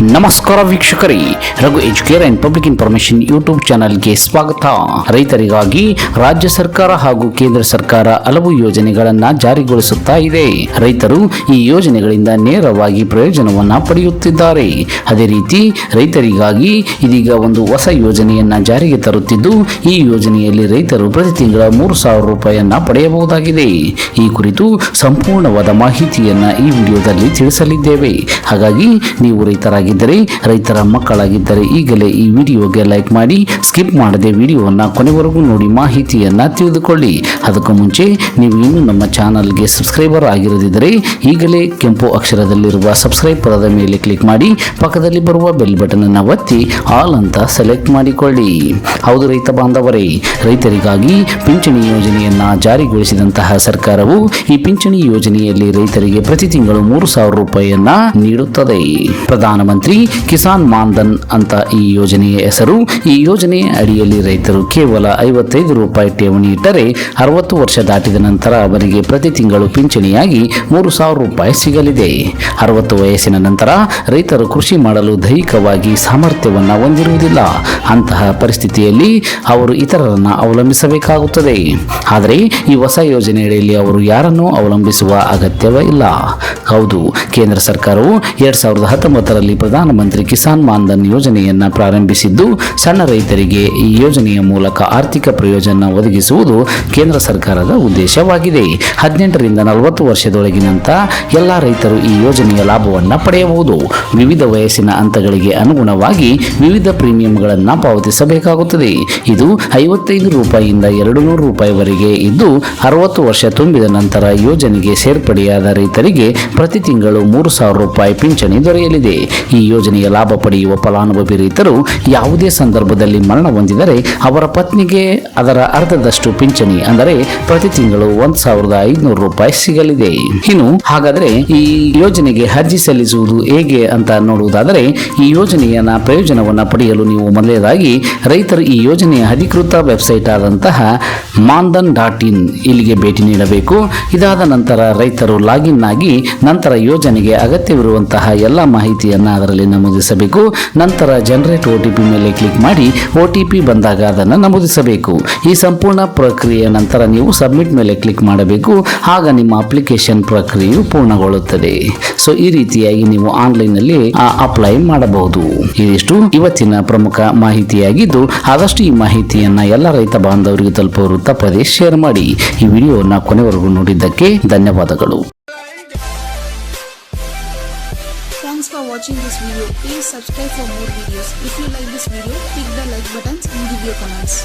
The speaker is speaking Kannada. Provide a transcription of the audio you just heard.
ನಮಸ್ಕಾರ ವೀಕ್ಷಕರೇ, Raghu Educare and public information YouTube ಚಾನಲ್ಗೆ ಸ್ವಾಗತ. ರೈತರಿಗಾಗಿ ರಾಜ್ಯ ಸರ್ಕಾರ ಹಾಗೂ ಕೇಂದ್ರ ಸರ್ಕಾರ ಹಲವು ಯೋಜನೆಗಳನ್ನ ಜಾರಿಗೊಳಿಸುತ್ತಾ ಇದೆ. ರೈತರು ಈ ಯೋಜನೆಗಳಿಂದ ನೇರವಾಗಿ ಪ್ರಯೋಜನವನ್ನು ಪಡೆಯುತ್ತಿದ್ದಾರೆ. ಅದೇ ರೀತಿ, ರೈತರಿಗಾಗಿ ಇದೀಗ ಒಂದು ಹೊಸ ಯೋಜನೆಯನ್ನ ಜಾರಿಗೆ ತರುತ್ತಿದ್ದು, ಈ ಯೋಜನೆಯಲ್ಲಿ ರೈತರು ಪ್ರತಿ ತಿಂಗಳ ಮೂರು ಸಾವಿರ ರೂಪಾಯಿಯನ್ನ ಪಡೆಯಬಹುದಾಗಿದೆ. ಈ ಕುರಿತು ಸಂಪೂರ್ಣವಾದ ಮಾಹಿತಿಯನ್ನ ಈ ವಿಡಿಯೋದಲ್ಲಿ ತಿಳಿಸಲಿದ್ದೇವೆ. ಹಾಗಾಗಿ, ನೀವು ರೈತರಾಗಿದ್ದರೆ ರೈತರ ಮಕ್ಕಳಾಗಿದ್ದರೆ ಈಗಲೇ ಈ ವಿಡಿಯೋಗೆ ಲೈಕ್ ಮಾಡಿ ಸ್ಕಿಪ್ ಮಾಡದೆ ವಿಡಿಯೋವನ್ನು ಕೊನೆವರೆಗೂ ನೋಡಿ ಮಾಹಿತಿಯನ್ನು ತಿಳಿದುಕೊಳ್ಳಿ. ಅದಕ್ಕೂ ಮುಂಚೆ ನೀವು ಇನ್ನೂ ನಮ್ಮ ಚಾನಲ್ಗೆ ಸಬ್ಸ್ಕ್ರೈಬರ್ ಆಗಿರದಿದ್ದರೆ ಈಗಲೇ ಕೆಂಪು ಅಕ್ಷರದಲ್ಲಿರುವ ಸಬ್ಸ್ಕ್ರೈಬ್ ಪದದ ಮೇಲೆ ಕ್ಲಿಕ್ ಮಾಡಿ ಪಕ್ಕದಲ್ಲಿ ಬರುವ ಬೆಲ್ ಬಟನ್ ಅನ್ನು ಒತ್ತಿ ಆಲ್ ಅಂತ ಸೆಲೆಕ್ಟ್ ಮಾಡಿಕೊಳ್ಳಿ. ಹೌದು ರೈತ ಬಾಂಧವರೇ, ರೈತರಿಗಾಗಿ ಪಿಂಚಣಿ ಯೋಜನೆಯನ್ನ ಜಾರಿಗೊಳಿಸಿದಂತಹ ಸರ್ಕಾರವು ಈ ಪಿಂಚಣಿ ಯೋಜನೆಯಲ್ಲಿ ರೈತರಿಗೆ ಪ್ರತಿ ತಿಂಗಳು ಮೂರು ಸಾವಿರ ರೂಪಾಯಿಯನ್ನ ನೀಡುತ್ತದೆ. ಪ್ರಧಾನಮಂತ್ರಿ ಕಿಸಾನ್ ಮಾನ್ಧನ್ ಅಂತ ಈ ಯೋಜನೆಯ ಹೆಸರು ಈ ಯೋಜನೆಯ ಅಡಿಯಲ್ಲಿ ರೈತರು ಕೇವಲ ಐವತ್ತೈದು ರೂಪಾಯಿ ಠೇವಣಿ ಇಟ್ಟರೆ ವರ್ಷ ದಾಟಿದ ನಂತರ ಅವರಿಗೆ ಪ್ರತಿ ತಿಂಗಳು ಪಿಂಚಣಿಯಾಗಿ ಮೂರು ಸಾವಿರ ರೂಪಾಯಿ ಸಿಗಲಿದೆ. ಅರವತ್ತು ವಯಸ್ಸಿನ ನಂತರ ರೈತರು ಕೃಷಿ ಮಾಡಲು ದೈಹಿಕವಾಗಿ ಸಾಮರ್ಥ್ಯವನ್ನು ಹೊಂದಿರುವುದಿಲ್ಲ. ಅಂತಹ ಪರಿಸ್ಥಿತಿಯಲ್ಲಿ ಅವರು ಇತರರನ್ನು ಅವಲಂಬಿಸಬೇಕಾಗುತ್ತದೆ. ಆದರೆ ಈ ಹೊಸ ಯೋಜನೆಯಡಿಯಲ್ಲಿ ಅವರು ಯಾರನ್ನೂ ಅವಲಂಬಿಸುವ ಅಗತ್ಯವೇ ಇಲ್ಲ. ಹೌದು, ಕೇಂದ್ರ ಸರ್ಕಾರವು ಎರಡ್ ಸಾವಿರದ ಹತ್ತೊಂಬತ್ತರಲ್ಲಿ ಪ್ರಧಾನಮಂತ್ರಿ ಕಿಸಾನ್ ಮಾನ್ಧನ್ ಯೋಜನೆಯನ್ನ ಪ್ರಾರಂಭಿಸಿದ್ದು, ಸಣ್ಣ ರೈತರಿಗೆ ಈ ಯೋಜನೆಯ ಮೂಲಕ ಆರ್ಥಿಕ ಪ್ರಯೋಜನ ಒದಗಿಸುವುದು ಕೇಂದ್ರ ಸರ್ಕಾರದ ಉದ್ದೇಶವಾಗಿದೆ. ಹದಿನೆಂಟರಿಂದ ನಲವತ್ತು ವರ್ಷದೊಳಗಿನಂತ ಎಲ್ಲ ರೈತರು ಈ ಯೋಜನೆಯ ಲಾಭವನ್ನು ಪಡೆಯಬಹುದು. ವಿವಿಧ ವಯಸ್ಸಿನ ಹಂತಗಳಿಗೆ ಅನುಗುಣವಾಗಿ ವಿವಿಧ ಪ್ರೀಮಿಯಂಗಳನ್ನು ಪಾವತಿಸಬೇಕಾಗುತ್ತದೆ. ಇದು ಐವತ್ತೈದು ರೂಪಾಯಿಯಿಂದ ಎರಡು ನೂರು ರೂಪಾಯಿವರೆಗೆ ಇದ್ದು, ಅರವತ್ತು ವರ್ಷ ತುಂಬಿದ ನಂತರ ಯೋಜನೆಗೆ ಸೇರ್ಪಡೆಯಾದ ರೈತರಿಗೆ ಪ್ರತಿ ತಿಂಗಳು ಮೂರು ಸಾವಿರ ರೂಪಾಯಿ ಪಿಂಚಣಿ ದೊರೆಯಲಿದೆ. ಈ ಯೋಜನೆಯ ಲಾಭ ಪಡೆಯುವ ಫಲಾನುಭವಿ ರೈತರು ಯಾವುದೇ ಸಂದರ್ಭದಲ್ಲಿ ಮರಣ ಹೊಂದಿದರೆ ಅವರ ಪತ್ನಿಗೆ ಅದರ ಅರ್ಧದಷ್ಟು ಪಿಂಚಣಿ, ಅಂದರೆ ಪ್ರತಿ ತಿಂಗಳು ಒಂದ್ ಸಾವಿರದ ಐದುನೂರು ರೂಪಾಯಿ ಸಿಗಲಿದೆ. ಇನ್ನು ಹಾಗಾದ್ರೆ ಈ ಯೋಜನೆಗೆ ಅರ್ಜಿ ಸಲ್ಲಿಸುವುದು ಹೇಗೆ ಅಂತ ನೋಡುವುದಾದರೆ, ಈ ಯೋಜನೆಯ ಪ್ರಯೋಜನವನ್ನ ಪಡೆಯಲು ನೀವು ಮೊದಲನೇದಾಗಿ ರೈತರು ಈ ಯೋಜನೆಯ ಅಧಿಕೃತ ವೆಬ್ಸೈಟ್ ಆದಂತಹ ಮಾನ್ಧನ್ ಡಾಟ್ ಇನ್ ಇಲ್ಲಿಗೆ ಭೇಟಿ ನೀಡಬೇಕು. ಇದಾದ ನಂತರ ರೈತರು ಲಾಗಿನ್ ಆಗಿ ನಂತರ ಯೋಜನೆಗೆ ಅಗತ್ಯವಿರುವಂತಹ ಎಲ್ಲ ಮಾಹಿತಿಯನ್ನು ಅದರಲ್ಲಿ ನಮೂದಿಸಬೇಕು. ನಂತರ ಜನರೇಟ್ ಒ ಮೇಲೆ ಕ್ಲಿಕ್ ಮಾಡಿ ಒ ಬಂದಾಗ ಅದನ್ನು ನಮೂದಿಸಬೇಕು. ಈ ಸಂಪೂರ್ಣ ಪ್ರಕ್ರಿಯೆಯ ನಂತರ ನೀವು ಸಬ್ಮಿಟ್ ಮೇಲೆ ಕ್ಲಿಕ್ ಮಾಡಬೇಕು ಆಗ ನಿಮ್ಮ ಅಪ್ಲಿಕೇಶನ್ ಪ್ರಕ್ರಿಯೆಯು ಪೂರ್ಣಗೊಳ್ಳುತ್ತದೆ ಸೊ ಈ ರೀತಿಯಾಗಿ ನೀವು ಆನ್ಲೈನ್ನಲ್ಲಿ ಅಪ್ಲೈ ಮಾಡಬಹುದು ಇದಿಷ್ಟು ಇವತ್ತಿನ ಪ್ರಮುಖ ಮಾಹಿತಿಯಾಗಿದ್ದು ಆದಷ್ಟು ಈ ಮಾಹಿತಿಯನ್ನ ಎಲ್ಲ ರೈತ ಬಾಂಧವರಿಗೆ ತಲುಪುವರು ತಪ್ಪದೆ ಶೇರ್ ಮಾಡಿ ಈ ವಿಡಿಯೋನ ಕೊನೆವರೆಗೂ ನೋಡಿದ್ದಕ್ಕೆ ಧನ್ಯವಾದಗಳು Thanks for watching this video. Please subscribe for more videos. If you like this video, click the like buttons and give your comments.